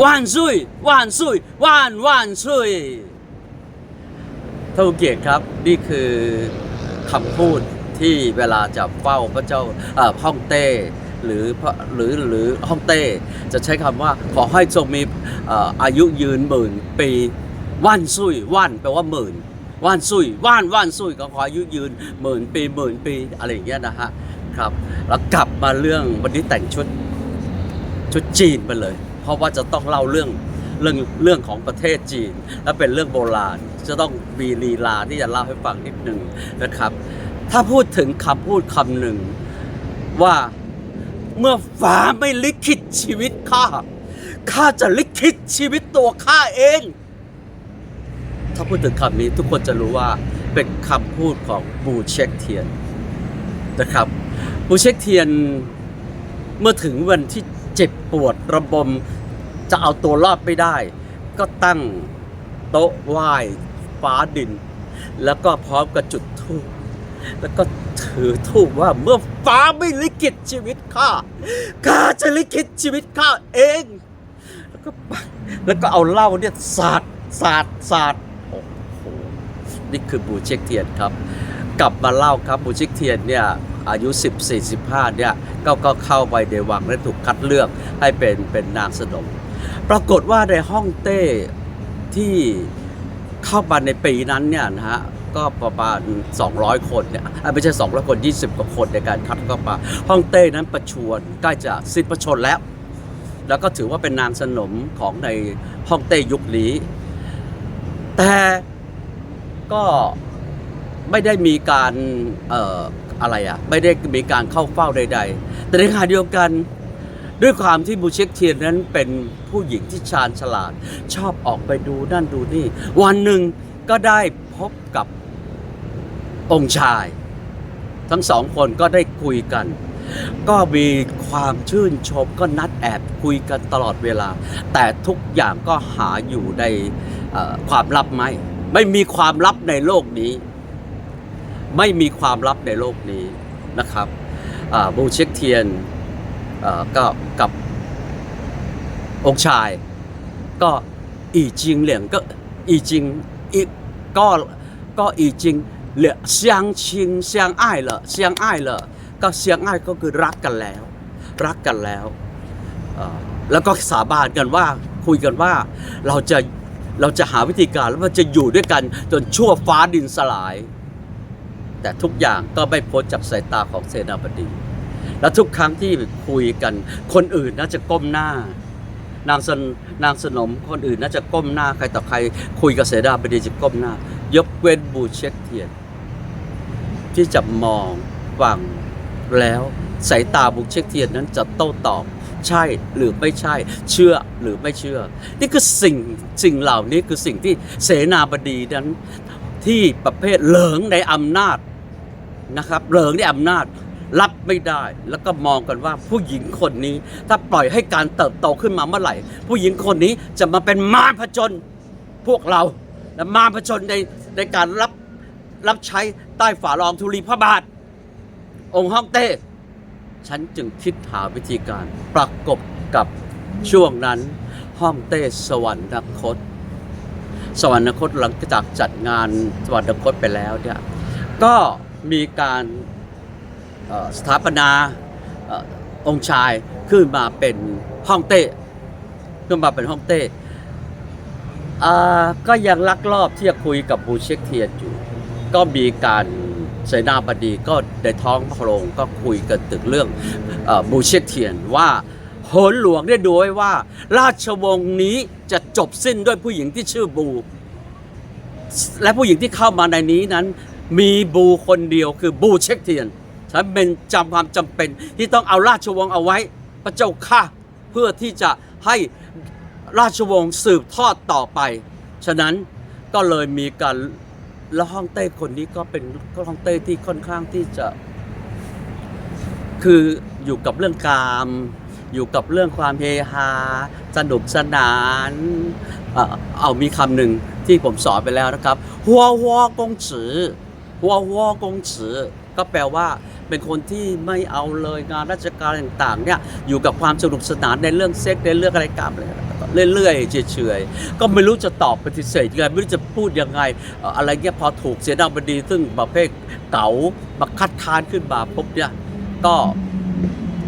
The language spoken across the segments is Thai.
ว่านซุยว่านซุยว่านว่านซุยท่านเกียรติครับนี่คือคำพูดที่เวลาจะเฝ้าพระเจ้าฮ่องเต้หรือหรือหรือฮ่องเต้ จะใช้คำว่าขอให้ทรงมีเอ่ออายุยืนหมื่นปีว่านซุยว่านแปลว่าหมื่นว่านซุยว่านว่านซุยก็ขออายุยืนหมื่นปีหมื่นปีอะไรอย่างเงี้ยนะฮะครับ แล้วกลับมาเรื่องวันนี้แต่งชุดชุดจีนไปเลย เพราะว่าจะต้องเล่าเรื่องเรื่องเรื่องของประเทศจีน และเป็นเรื่องโบราณ จะต้องมีลีลาที่จะเล่าให้ฟังนิดหนึ่งนะครับ ถ้าพูดถึงคำพูดคำหนึ่งว่าเมื่อฟ้าไม่ลิขิตชีวิตข้าข้าจะลิขิตชีวิตตัวข้าเอง ถ้าพูดถึงคำนี้ทุกคนจะรู้ว่าเป็นคำพูดของบูเช็คเทียนนะครับบูเช็คเทียนเมื่อถึงวันที่ เจ็บปวดระบม จะเอาตัวรอดไม่ได้ ก็ตั้งโต๊ะไหว้ฟ้าดิน แล้วก็พร้อมกับจุดธูปแล้วก็ถือธูปว่าเมื่อฟ้าไม่ลิขิตชีวิตข้าข้าจะลิขิตชีวิตข้าเอง แล้วก็แล้วก็เอาเหล้าเนี่ยสาดสาดสาดโอ้โหนี่คือบูเช็คเทียนครับ กลับมาเล่าครับบูเชิกเทียนเนี่ย อายุ 14 15เนี่ยก็ก็เข้าไปในวังและถูกคัดเลือกให้เป็นเป็นนางสนม ปรากฏว่าในห้องเต้ที่เข้ามาในปีนั้นเนี่ยนะฮะก็ประมาณ 200 คนเนี่ยไม่ใช่ 200 คน 20 กว่าคนในการคัดเข้ามาห้องเต้นั้นประชวรใกล้จะสิ้นประชนแล้ว แล้วก็ถือว่าเป็นนางสนมของในห้องเต้ยุคนี้ แต่ก็ ไม่ได้มีการเอ่ออะไรอะไม่ได้มีการเข้าเฝ้าใด ๆ แต่ในขณะเดียวกันด้วยความที่บูเช็คเทียนนั้นเป็นผู้หญิงที่ชาญฉลาด ชอบออกไปดูนั่นดูนี่ วันหนึ่งก็ได้พบกับองค์ชาย ทั้งสองคนก็ได้คุยกัน ก็มีความชื่นชมก็นัดแอบคุยกันตลอดเวลา แต่ทุกอย่างก็หาอยู่ในความลับไม่ไม่มีความลับในโลกนี้ ไม่มีความลับในโลกนี้นะครับบูเช็กเทียนก็กับองชาย ก็อีจิงเหลียงก็อีจิงอีก็ก็อีจิงเหลือเซียงชิงเซียงอ้ายเหรอเซียงไอ้ายเหรอก็เซียงไอ้ก็คือรักกันแล้ว รักกันแล้วแล้วก็สาบานกันว่าคุยกันว่าเราจะเราจะหาวิธีการแล้วมันจะอยู่ด้วยกันจนชั่วฟ้าดินสลาย แต่ทุกอย่างก็ไม่พ้นจากสายตาของเสนาบดี แล้วทุกครั้งที่คุยกัน คนอื่นน่าจะก้มหน้า นางสนนางสนมคนอื่นน่าจะก้มหน้าใครต่อใคร คุยกับเสนาบดีจะก้มหน้า ยกเว้นบูเช็คเทียน ที่จะมองฟังแล้วสายตาบูเช็คเทียนนั้นจะโต้ตอบใช่หรือไม่ใช่ เชื่อหรือไม่เชื่อ นี่คือสิ่งสิ่งเหล่านี้คือสิ่งที่เสนาบดีนั้นที่ประเภทเหลิงในอำนาจ นะครับเหลิงในอำนาจรับไม่ได้แล้วก็มองกันว่าผู้หญิงคนนี้ ถ้าปล่อยให้การเติบโตขึ้นมาเมื่อไหร่ ผู้หญิงคนนี้จะมาเป็นมารผจญพวกเราและมารผจญในในการรับรับใช้ใต้ฝ่ารองธุลีพระบาท องค์ฮ่องเต้ ฉันจึงคิดหาวิธีการประกบกับช่วงนั้นฮ่องเต้สวรรคต สวรรคตหลังจากจัดงานสวรรคตไปแล้วเนี่ยก็ มีการสถาปนาอองค์ชายขึ้นมาเป็นฮ่องเต้ขึ้นมาเป็นฮ่องเต้ก็ยังลักลอบที่จะคุยกับบูเช็คเทียนอยู่ ก็มีการเสนาบดีก็ในท้องพระโรงก็คุยกันถึงเรื่องอบูเช็คเทียนว่าโหนหลวงได้ดูไว้ว่า ราชวงศ์นี้จะจบสิ้นด้วยผู้หญิงที่ชื่อบู และผู้หญิงที่เข้ามาในนี้นั้น มีบูคนเดียวคือบูเช็คเทียน ฉันเป็นจำความจำเป็นที่ต้องเอาราชวงศ์เอาไว้พระเจ้าข้าเพื่อที่จะให้ราชวงศ์สืบทอดต่อไป ฉะนั้นก็เลยมีการแล้วฮ่องเต้คนนี้ก็เป็นฮ่องเต้ที่ค่อนข้างที่จะ คืออยู่กับเรื่องกาม อยู่กับเรื่องความเฮฮาสนุกสนานเอ่อเอามีคำหนึ่งที่ผมสอนไปแล้วนะครับ หัวหัวกงจือ วหัวกงจือก็แปลว่าเป็นคนที่ไม่เอาเลยงานราชการต่างๆเนี่ยอยู่กับความสนุกสนานในเรื่องเซ็กในเรื่องอะไรกามอะไรต่างเรื่อยๆเฉยๆก็ไม่รู้จะตอบปฏิเสธยังไงไม่รู้จะพูดยังไงเอ่ออะไรเงี้ยพอถูกเสนาบดีซึ่งประเภทเก๋ามาคัดค้านขึ้นมาปุ๊บเนี่ยก็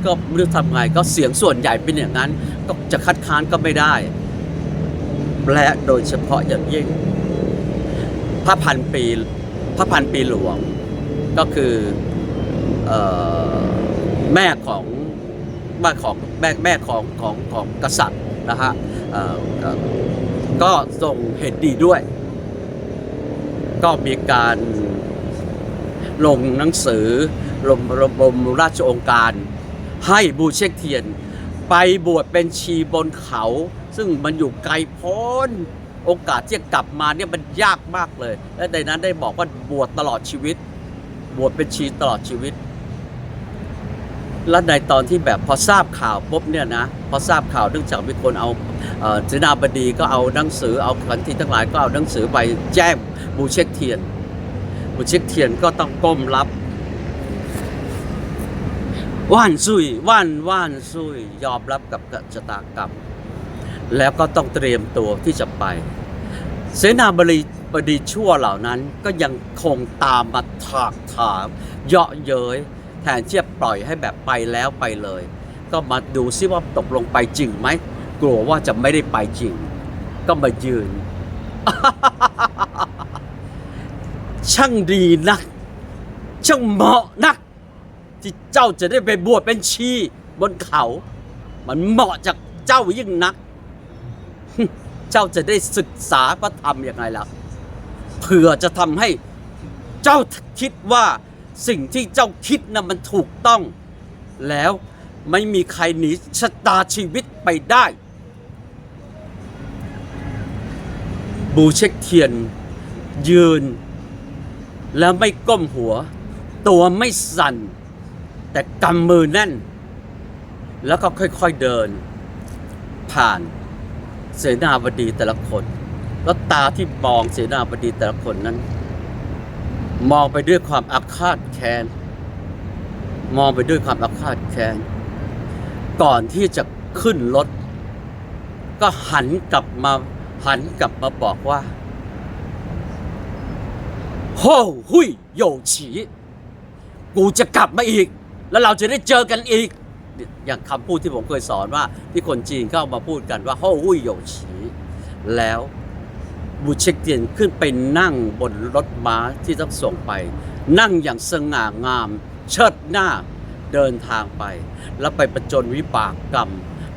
ก็ไม่รู้ทำไงก็เสียงส่วนใหญ่เป็นอย่างนั้น ก็จะคัดค้านก็ไม่ได้ และโดยเฉพาะอย่างยิ่งพระพันปี พระพันปีหลวง ก็คืออแม่ของแม่ของแม่แม่ของของของกษัตริย์นะฮะก็ทรงเห็นดีด้วย ก็มีการลงหนังสือลงระบมราชองค์การ ให้บูเชกเทียน ไปบวชเป็นชีบนเขา ซึ่งมันอยู่ไกลโพ้น โอกาสที่จะกลับมาเนี่ยมันยากมากเลย และในนั้นได้บอกว่าบวชตลอดชีวิต บวชเป็นชีตลอดชีวิต และในตอนที่แบบพอทราบข่าวปุ๊บเนี่ยนะพอทราบข่าวเนื่องจากมีคนเอาเอ่อเสนาบดีก็เอาหนังสือเอาขันทีทั้งหลายก็เอาหนังสือไปแจ้งบูเช็กเทียนบูเช็กเทียนก็ต้องก้มรับว่านซุยว่านว่านซุยยอมรับกับชะตากรรม แล้วก็ต้องเตรียมตัวที่จะไป เสนาบดีบดีชั่วเหล่านั้นก็ยังคงตามมาถากถามเยาะเย้ยแทนที่จะปล่อยให้แบบไปแล้วไปเลย ก็มาดูซิว่าตกลงไปจริงไหมกลัวว่าจะไม่ได้ไปจริง ก็มายืน ช่างดีนัก ช่างเหมาะนัก ที่เจ้าจะได้ไปบวชเป็นชีบนเขา มันเหมาะจากเจ้ายิ่งนัก เจ้าจะได้ศึกษาพระธรรมอยังไงล่ะเผื่อจะทำให้เจ้าคิดว่าสิ่งที่เจ้าคิดนะ่ะมันถูกต้อง แล้วไม่มีใครหนีชะตาชีวิตไปได้ บูเช็คเทียน ยืน แล้วไม่ก้มหัว ตัวไม่สั่น แต่กำมือแน่น แล้วก็ค่อยๆเดิน ผ่าน เสนาบดีแต่ละคน แล้วตาที่มองเสนาบดีแต่ละคนนั้น มองไปด้วยความอาฆาตแค้นมองไปด้วยความอาฆาตแค้นก่อนที่จะขึ้นรถ ก็หันกลับมาหันกลับมาบอกว่าโฮหุยโยฉีกูจะกลับมาอีก แล้วเราจะได้เจอกันอีก อย่างคำพูดที่ผมเคยสอนว่า ที่คนจีนเข้ามาพูดกันว่าโฮหุยโยฉีแล้วบูเชกเตียนขึ้นไปนั่งบนรถม้าที่ต้องส่งไป นั่งอย่างสง่างาม เชิดหน้าเดินทางไป แล้วไปประจนวิบากกรรม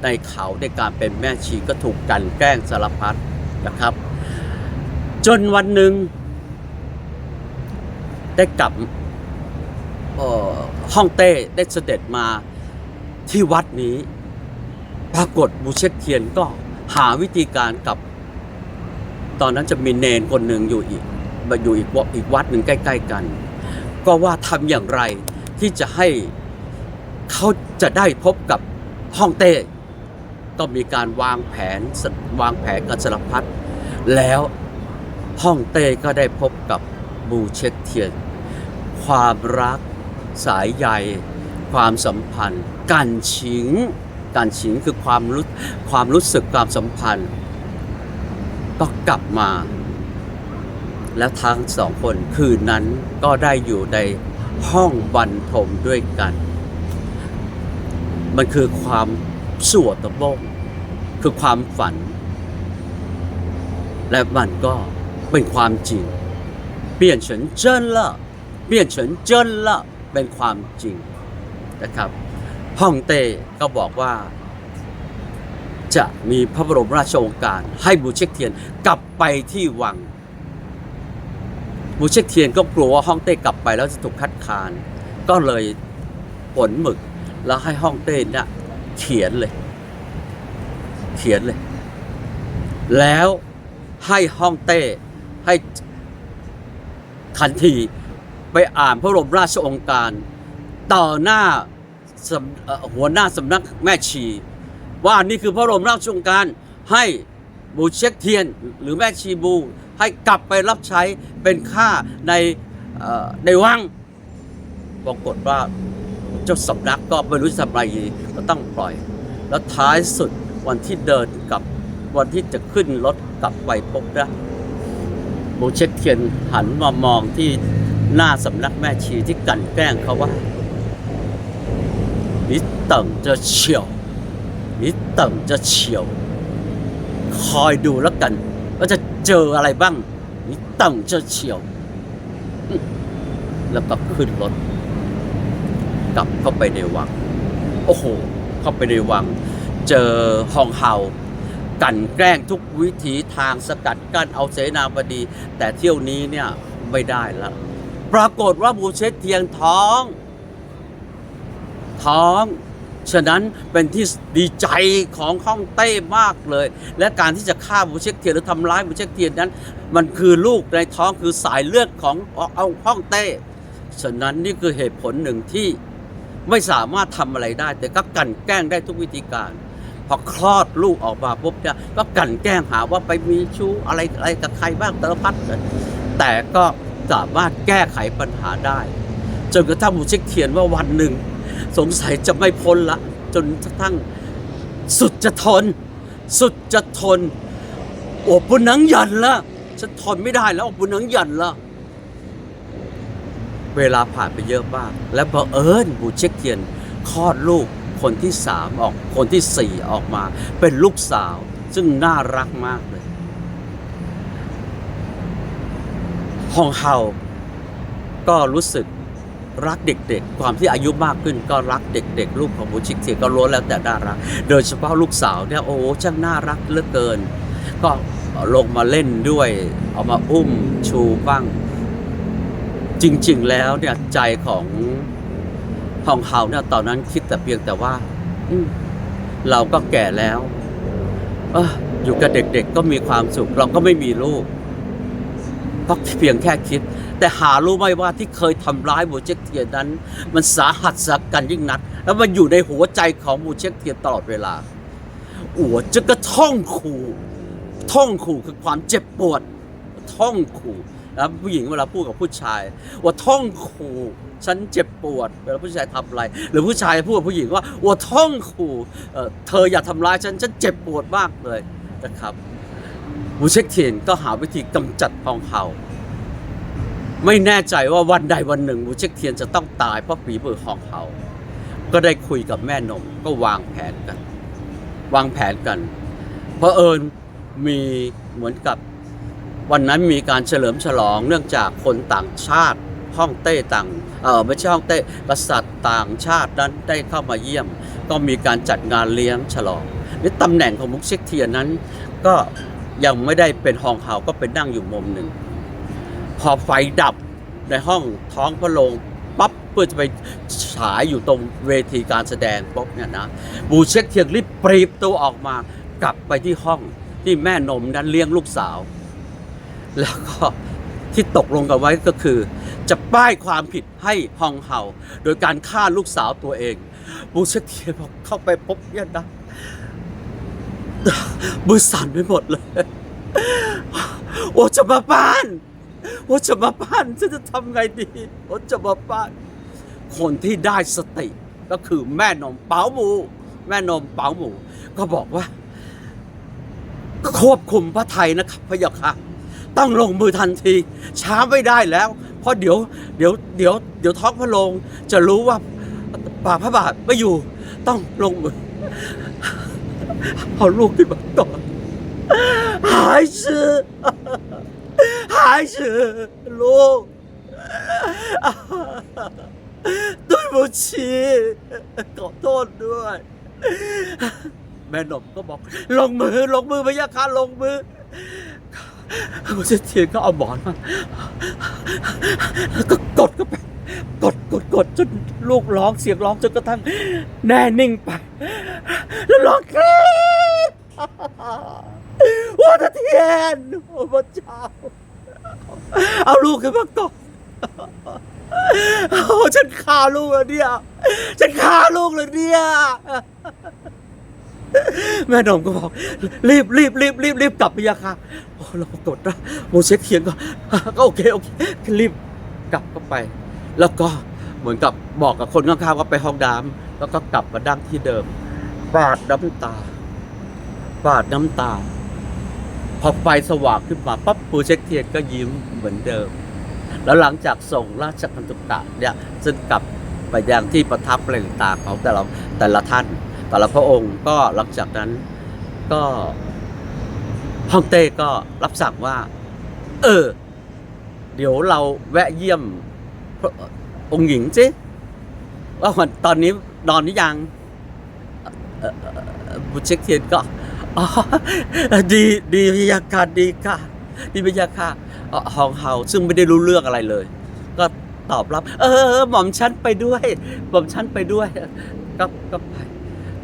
ในเขาในการเป็นแม่ชีก็ถูกกันแกล้งสารพัดนะครับ จนวันหนึ่งได้กลับเอ่อฮ่องเต้ได้เสด็จมา ที่วัดนี้ ปรากฏบูเชกเทียนก็หาวิธีการกับ ตอนนั้นจะมีเนนคนหนึ่งอยู่อีกอยู่อีกวัดอีกวัดหนึ่งใกล้ ๆ กัน ก็ว่าทำอย่างไรที่จะให้เขาจะได้พบกับฮ่องเต้ก็มีการวางแผนวางแผนกันสารพัดแล้วฮ่องเต้ก็ได้พบกับบูเชกเทียน ความรักสายใยความสัมพันธ์ การฉิงการฉิงคือความรู้ความรู้สึกความสัมพันธ์ ก็กลับมา แล้วทั้งสองคนคืนนั้นก็ได้อยู่ในห้องบรรทมด้วยกัน มันคือความสวดตะบงคือความฝัน และมันก็เป็นความจริง เปลี่ยนเฉินเจิ้นละเปลี่ยนเฉินเจิ้นละเป็นความจริงนะครับ ฮ่องเต้ก็บอกว่า จะมีพระบรมราชโองการ ให้บูเชกเทียนกลับไปที่วัง บูเชกเทียนก็กลัวว่าฮ่องเต้กลับไปแล้วจะถูกคัดค้าน ก็เลยผลหมึกแล้วให้ฮ่องเต้เนี่ยเขียนเลย เขียนเลย แล้วให้ฮ่องเต้ให้ทันทีไปอ่านพระบรมราชโองการ ต่อหน้า หัวหน้าสำนักแม่ชี ว่านี่คือพระบรมราชโองการให้บูเช็คเทียน หรือแม่ชีบู ให้กลับไปรับใช้เป็นข้าในในวังปรากฏว่าเจ้าสำนักก็ไม่รู้จะทำอะไรก็ต้องปล่อย แล้วท้ายสุดวันที่เดินกลับวันที่จะขึ้นรถกลับไปพบนะบูเช็คเทียนหันมามองที่หน้าสำนักแม่ชีที่กันแกล้งเขาว่า 你等着瞧你等着瞧คอยดูแล้วกัน ว่าจะเจออะไรบ้าง你等着瞧แล้วก็ขึ้นรถ กลับเข้าไปในวัง โอ้โห เข้าไปในวัง เจอฮองเฮากลั่นแกล้งทุกวิถีทางสกัดกั้นเอาเสนาบดี แต่เที่ยวนี้เนี่ยไม่ได้แล้ว ปรากฏว่าบูเชตเทียงท้อง ท้อง ฉะนั้นเป็นที่ดีใจของฮ่องเต้มากเลย และการที่จะฆ่าบูเชกเทียนหรือทำร้ายบูเชกเทียนนั้น มันคือลูกในท้องคือสายเลือดของเอาฮ่องเต้ ฉะนั้นนี่คือเหตุผลหนึ่งที่ไม่สามารถทำอะไรได้ แต่ก็กลันแกล้งได้ทุกวิธีการพอคลอดลูกออกมาปุ๊บเนี่ยก็กลันแกล้งหาว่าไปมีชู้อะไรอะไรกับใครบ้างตะพัดแต่ก็สามารถแก้ไขปัญหาได้ จนกระทั่งบูเชกเทียนว่าวันหนึ่ง สงสัยจะไม่พ้นละ จนกระทั่งสุดจะทน สุดจะทน โอ้ปุนังยันละฉันทนไม่ได้แล้วโอ้ปุนังยันละเวลาผ่านไปเยอะมาก และบังเอิญบูเช็คเทียนคลอดลูกคนที่สามออกคนที่สี่ออกมา เป็นลูกสาว ซึ่งน่ารักมากเลยฮองเฮาก็รู้สึก รักเด็กๆ ความที่อายุมากขึ้นก็รักเด็ก ๆ ลูกของบูชิกเทียก็ล้วนแล้วแต่น่ารัก โดยเฉพาะลูกสาวเนี่ยโอ้ช่างน่ารักเหลือเกิน ก็ลงมาเล่นด้วย เอามาอุ้มชูบ้าง จริง ๆ แล้วเนี่ยใจของฮองเฮาเนี่ยตอนนั้นคิดแต่เพียงแต่ว่าเราก็แก่แล้วอออยู่กับเด็ก ๆ ก็มีความสุข เราก็ไม่มีลูกก็เพียงแค่คิด แต่หารู้ไหมว่าที่เคยทำร้ายบูเช็คเทียนนั้น มันสาหัสสากันยิ่งนัก แล้วมันอยู่ในหัวใจของบูเช็คเทียนตลอดเวลาอัวจะกระท่องขู่ท่องขู่คือความเจ็บปวดท่องขู่แล้วผู้หญิงเวลาพูดกับผู้ชาย ว่าท่องขู่ฉันเจ็บปวดเวลาผู้ชายทำอะไร หรือผู้ชายพูดกับผู้หญิงว่าว่าท่องขู่เธออย่าทำร้ายฉันฉันเจ็บปวดมากเลยนะครับบูเช็คเทียนก็หาวิธีกำจัดพองเห่า ไม่แน่ใจว่าวันใดวันหนึ่งบูเช็คเทียนจะต้องตายเพราะฝีมือของเขา ก็ได้คุยกับแม่นมก็วางแผนกัน วางแผนกันเพราะเอิญมีเหมือนกับวันนั้นมีการเฉลิมฉลองเนื่องจากคนต่างชาติฮ่องเต้ต่างเออไม่ใช่ฮ่องเต้กษัตริย์ต่างชาตินั้นได้เข้ามาเยี่ยม ก็มีการจัดงานเลี้ยงฉลองในตำแหน่งของมุกเช็คเทียนนั้น ก็ยังไม่ได้เป็นฮองเฮาก็เป็นนั่งอยู่มุมหนึ่ง พอไฟดับในห้องท้องพระโรงปั๊บเพื่อจะไปฉายอยู่ตรงเวทีการแสดงปุ๊บเนี่ยนะบูเช็คเทียนรีบปรีบตัวออกมากลับไปที่ห้องที่แม่นมนั้นเลี้ยงลูกสาว แล้วก็ที่ตกลงกันไว้ก็คือ จะป้ายความผิดให้ฮองเฮาโดยการฆ่าลูกสาวตัวเอง บูเช็คเทียนบอกเข้าไปพบเนี่ยนะมือสั่นไปหมดเลย โอ้จะมาบ้าน โอ้จะมาบ้านฉันจะทำไงดีโอจะมาบ้าน คนที่ได้สติก็คือแม่นมเป๋าหมู แม่นมเป๋าหมู ก็บอกว่า ควบคุมพระไทยนะครับพระยาค่ะต้องลงมือทันที ช้าไม่ได้แล้ว เพราะเดี๋ยวเดี๋ยวเดี๋ยวเดี๋ยวท้องพระโรงจะรู้ว่าป่าพระบาทไม่อยู่ ต้องลงมือเอาลูกขึ้นมาก่อหายชื่อ 还是ลูก对不起ขอโทษด้วย แม่หนมก็บอก ลงมือ ลงมือพะยะค่ะลงมือพระเจ้าเทียนก็เอาหมอนมาแล้วก็กดก็ไป กดกดกดจนลูกร้องเสียงร้องจนกระทั่งแน่นิ่งไป แล้วร้องกรี๊ด ว่าตะเทียนโอ้พระเจ้า เอาลูกขึ้นมาก่อนโอ้ฉันฆ่าลูกแล้วเนี่ย ฉันฆ่าลูกเลยเนี่ยแม่นมก็บอก รีบรีบรีบรีบรีบกลับไปยาค่ะโอ้เราปรากฏว่าโมเช็คเทียนก็ก็โอเคโอเครีบกลับเข้าไป แล้วก็เหมือนกับบอกกับคนข้างๆว่าไปห้องน้ำแล้วก็กลับมาดั้งที่เดิมปาดน้ำตาปาดน้ำตา พอไฟสว่างขึ้นมาปั๊บปูเช็คเทียนก็ยิ้มเหมือนเดิม แล้วหลังจากส่งราชคันตุกะเนี่ยซึ่งกลับไปยังที่ประทับอะไรต่างของแต่ละแต่ละท่าน แต่ละพระองค์ก็หลังจากนั้นก็ฮ่องเต้ก็รับสั่งว่า เออ เดี๋ยวเราแวะเยี่ยมองค์หญิงสิว่าตอนนี้นอนหรือยังบุเช็คเทียนก็ อ๋อดีดีพยากาศดีค่ะ ดีพยากาศเอ่อฮองเฮาซึ่งไม่ได้รู้เรื่องอะไรเลย ก็ตอบรับ เออหม่อมฉันไปด้วย หม่อมฉันไปด้วย ก็ก็ไป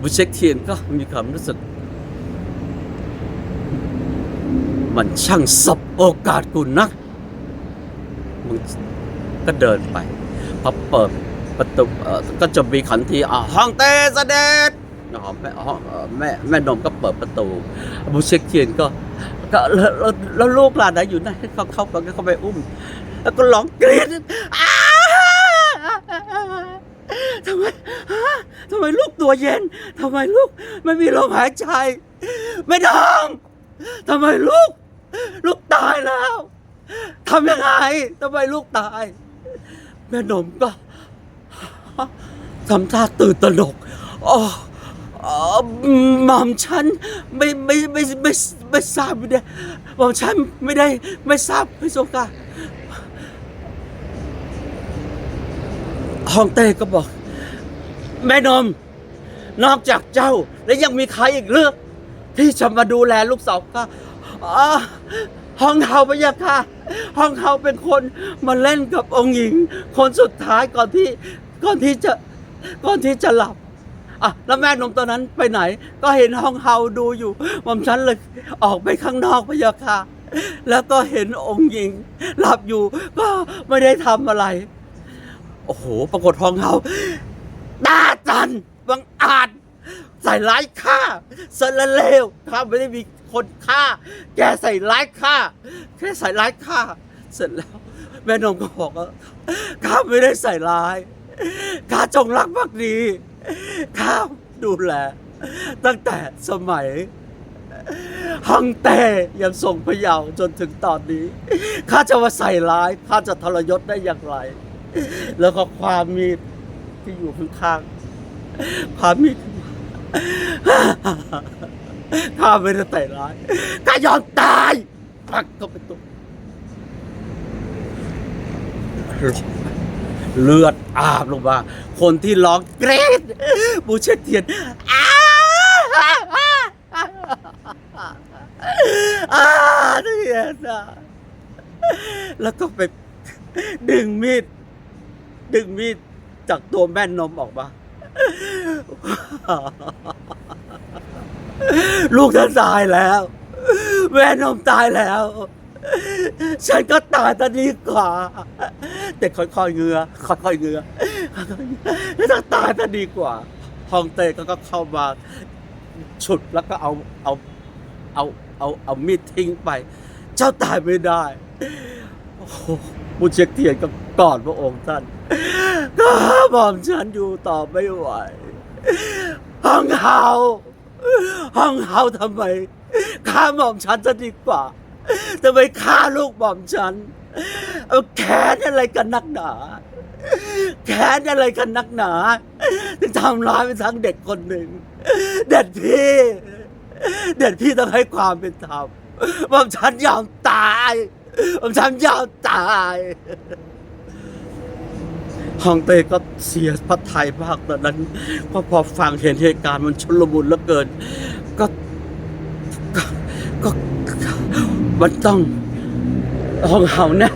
บุเช็คเทียนก็มีความรู้สึก มันช่างสบโอกาสกูนักมึงก็เดินไปพอเปิดประตูก็จะมีขันทีอ่าห้องเต้เสด็จ อ๋อแม่แม่แม่นมก็เปิดประตูบุเชกเทียนก็ก็แล้วลูกหลานไหนอยู่ไหนเขาเข้าไปเขาไปอุ้ม แล้วก็ร้องกรี๊ดทำไมทำไมลูกตัวเย็นทำไมลูกไม่มีลมหายใจ ไม่ดองทำไมลูก ลูกตายแล้วทำยังไงทำไมลูกตาย แม่นมก็ทำท่าตื่นตระหนกอ๋อ อ๋อหม่อมฉันไม่ไม่ไม่ไม่ไม่ไม่ทราบไม่ได้หม่อมฉันไม่ได้ไม่ทราบไม่ทรงกาฮองเต้ก็บอก แม่นม นอกจากเจ้า แล้วยังมีใครอีกเลือกที่จะมาดูแลลูกสาวข้าอ๋อห้องเฮาพะยะค่ะห้องเฮาเป็นคนมาเล่นกับองค์หญิง คนสุดท้ายก่อนที่ก่อนที่จะก่อนที่จะหลับ อะแล้วแม่นมตอนนั้นไปไหน ก็เห็นห้องเฮาดูอยู่หม่อมฉันเลยออกไปข้างนอกพะยะค่ะ แล้วก็เห็นองค์หญิงหลับอยู่ ก็ไม่ได้ทำอะไร โอ้โห ปรากฏห้องเฮาตาจันบังอาจ ใส่ร้ายข้าสารเลวข้าไม่ได้มีคนฆ่า แกใส่ร้ายข้าแค่ใส่ร้ายข้าเสร็จแล้ว แม่นมก็บอกว่าข้าไม่ได้ใส่ร้าย ข้าจงรักภักดี ข้าดูแล ตั้งแต่สมัยฮังเต้ยังทรงพยาวจนถึงตอนนี้ข้าจะมาใส่ร้ายข้าจะทรยศได้อย่างไร แล้วก็ความมีดที่อยู่ข้างๆความมีดข้าไม่ได้ใส่ร้ายข้ายอมตายปักก็ไปตัว เลือดอาบลงมา คนที่ร้องเกรดบูเชตเทียนอาอาเนี่ยนแล้วก็ไปดึงมีด ดึงมีดจากตัวแม่นมออกมา ลูกท่านตายแล้ว แม่นมตายแล้ว ฉันก็ตายตอนนี้กว่า แต่ค่อยๆเงือค่อยๆเงือแล้วถ้าตายตอนดีกว่าฮองเต้ก็ก็เข้ามาฉุดแล้วก็เอาเอาเอาเอาเอามีดทิ้งไป เจ้าตายไม่ได้มูเช็คเทียนก็กอดพระองค์ท่านก็หม่อมฉันอยู่ต่อไม่ไหวห้องเฮาห้องเฮาทำไมฆ่าหม่อมฉันจะดีกว่า ทำไมฆ่าลูกหม่อมฉัน เอาแค้นอะไรกันนักหนา แค้นอะไรกันนักหนาถึงทำร้ายไปทั้งเด็กคนหนึ่ง เด็ดพี่ เด็ดพี่ต้องให้ความเป็นธรรมหม่อมฉันยอมตายหม่อมฉันยอมตายฮองเต้ก็เสียพระไทยมากตอนนั้นพราะพอฟังเห็นเหตุการณ์มันชุลมุนเหลือเกิน ก็ก็ก็ มันต้องห้องเฮานะ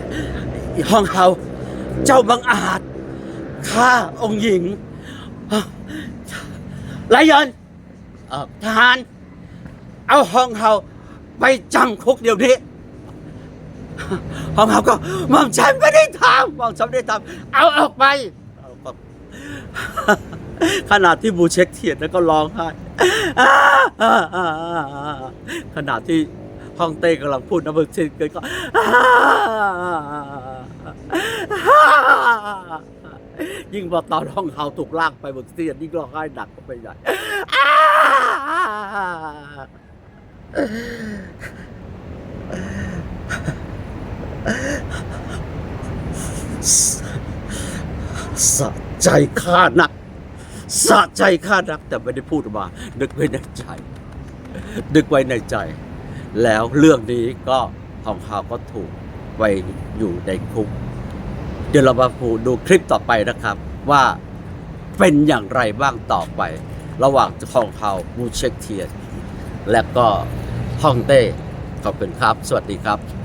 ห้องเฮาเจ้าบังอาจฆ่าองค์หญิงไลยอนเอ่อทหาร เอาห้องเฮาไปจังคุกเดี๋ยวนี้ห้องเฮาก็มอมฉันไม่ได้ทำมอมฉันไม่ได้ทำเอาออกไปขนาดที่บูเช็คเทียนแล้วก็ร้องไห้ขนาดที่ ห้องเต้กำลังพูดนะเบิร์ตนกันก็ยิ่งพอตอนห้องเฮาถูกลากไปบนเตียนยิ่งร้องไห้หนักก็ไปใหญ่สะใจข้านักสะใจข้านักแต่ไม่ได้พูดออกมานึกไว้ในใจนึกไว้ในใจ แล้วเรื่องนี้ก็ของเขาก็ถูกไปอยู่ในคุก เดี๋ยวเรามาดูคลิปต่อไปนะครับ ว่าเป็นอย่างไรบ้างต่อไป ระหว่างของเขามูเช็คเทียนและก็ฮ่องเต้ขอบคุณครับ สวัสดีครับ